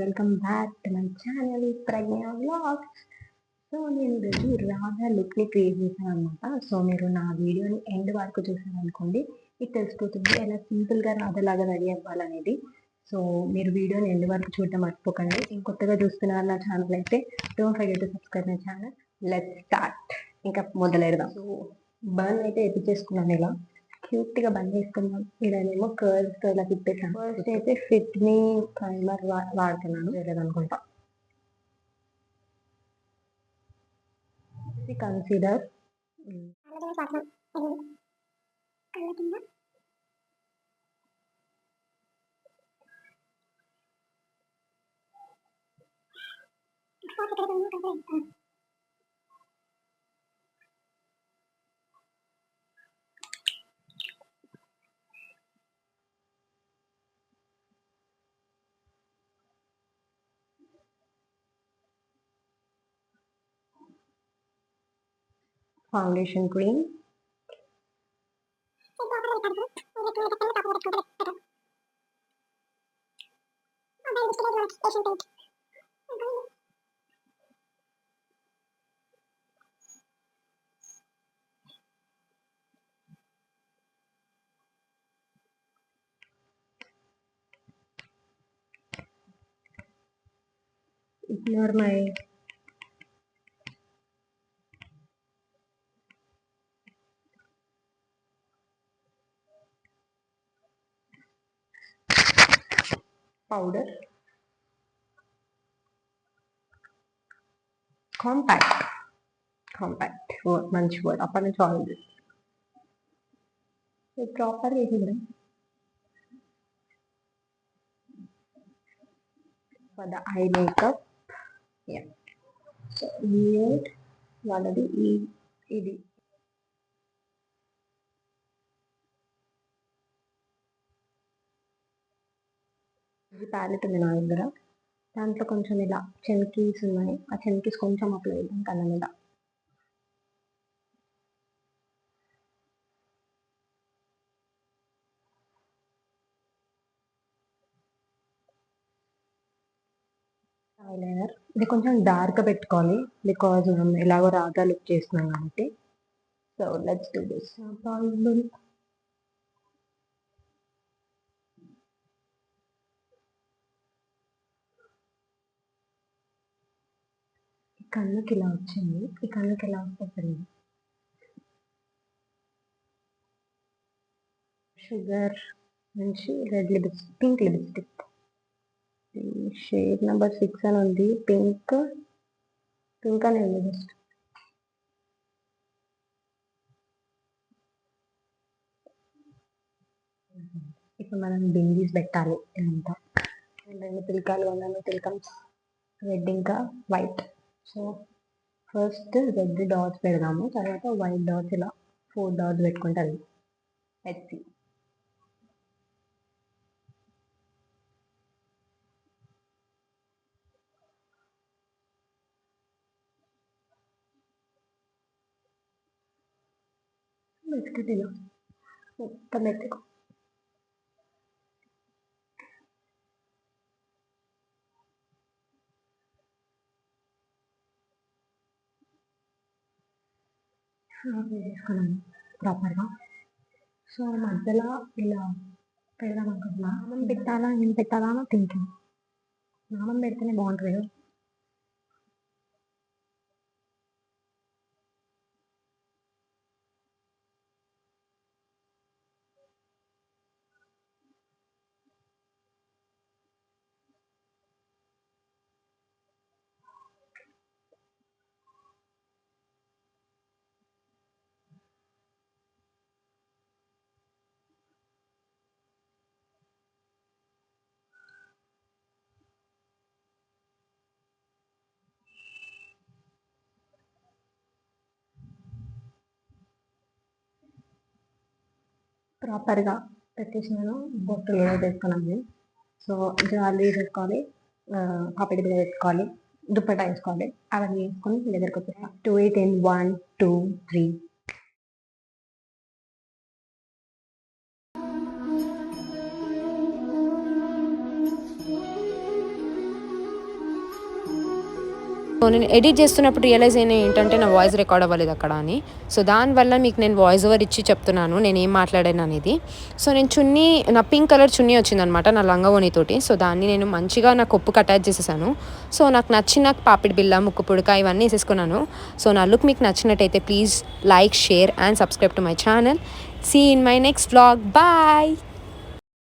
Welcome back to my channel Pragna vlogs so నేను ఈరోజు Radha లుక్ని create చేశాను అనమాట సో మీరు నా వీడియోని ఎండ్ వరకు చూసారనుకోండి మీకు తెలిసిపోతుంది ఎలా సింపుల్గా రాధలాగా రెడీ అవ్వాలనేది. సో మీరు వీడియోని ఎండ్ వరకు చూడటం మర్చిపోకండి. ఇంకొత్తగా చూస్తున్నారు నా ఛానల్ అయితే don't forget to subscribe my channel let start ఇంకా మొదలెడదాం. సో బర్న్ అయితే ఎత్తిచేసుకున్నాను ఇలా. క్యూట్గా బంద్ చేసుకున్నాం ఇలానేమో కర్ల్స్తో ఇలా తిప్పేసాను ఫస్ట్ అయితే ఫిట్ మీ ప్రైమర్ వాడుతున్నాను. లేదనుకుంటా consider foundation cream ignore my powder. Compact compact మంచి వర్డ్ అప్పటి నుంచి ఆల్రెడీ ప్రాపర్ వేసింది for the eye makeup yeah so nude వాళ్ళది ఈ ఇది. ఈ ప్యాలెట్ ఉంది నా దగ్గర. దాంట్లో కొంచెం ఇలా చెమ్కీస్ ఉన్నాయి. ఆ చెమ్కీస్ కొంచెం అప్లై చేద్దాం కళ్ళ మీద. ఐలైనర్ ఇది కొంచెం డార్క్ పెట్టుకోవాలి. బికాజ్ మనం ఎలాగో రాగా లుక్ చేస్తున్నాం కాబట్టి. సో లెట్స్ డూ దిస్ కళ్ళకి ఇలా వచ్చింది. ఈ కన్నుకి ఇలా వస్తుంది షుగర్ నుంచి red lipstick pink lipstick. Shade number six అని ఉంది. పింక్ పింక్ అని ఉంది జస్ట్. ఇప్పుడు మనం బిందీస్ పెట్టాలి ఇదంతా. రెండు పిలకాలు ఉన్నాను తిలకమ్స్ రెడ్ ఇంకా white. So first red dots పెడదాము. తర్వాత వైట్ డాట్స్ ఇలా ఫోర్ డాట్స్ పెట్టుకుంటాను. ఎత్తి మెతుకుటిలో మొత్తం ఎత్తుకో. చేసుకున్నాను ప్రాపర్గా సో మధ్యలో ఇలా పెడదాం అనుకుంటున్నా. నామం పెట్టాలా? ఏం పెట్టాలా? అని థింకింగ్ నామం పెడితేనే బాగుంటుంది ప్రాపర్గా పెట్టేసినాను బొట్టులు పెట్టుకున్నాను సో జాలి పెట్టుకోవాలి పాపిడి బిల్ల వేసుకోవాలి దుప్పట్టా వేసుకోవాలి అవన్నీ వేసుకొని దగ్గరకు వచ్చేస్తాను two eight in one two three so నేను ఎడిట్ చేస్తున్నప్పుడు రియలైజ్ అయిన ఏంటంటే నా వాయిస్ రికార్డ్ అవ్వలేదు అక్కడ అని. సో దానివల్ల మీకు నేను వాయిస్ ఓవర్ ఇచ్చి చెప్తున్నాను నేను ఏం మాట్లాడాను అనేది. సో నేను చున్నీ నా పింక్ కలర్ చున్నీ వచ్చిందనమాట నా లంగవోనితోటి సో దాన్ని నేను మంచిగా నా కొప్పుకి అటాచ్ చేసేసాను. సో నాకు నచ్చిన పాపిడి బిల్ల ముక్కు పుడక ఇవన్నీ వేసేసుకున్నాను. సో నా లుక్ మీకు నచ్చినట్టయితే please like share and subscribe to my channel see in my next blog bye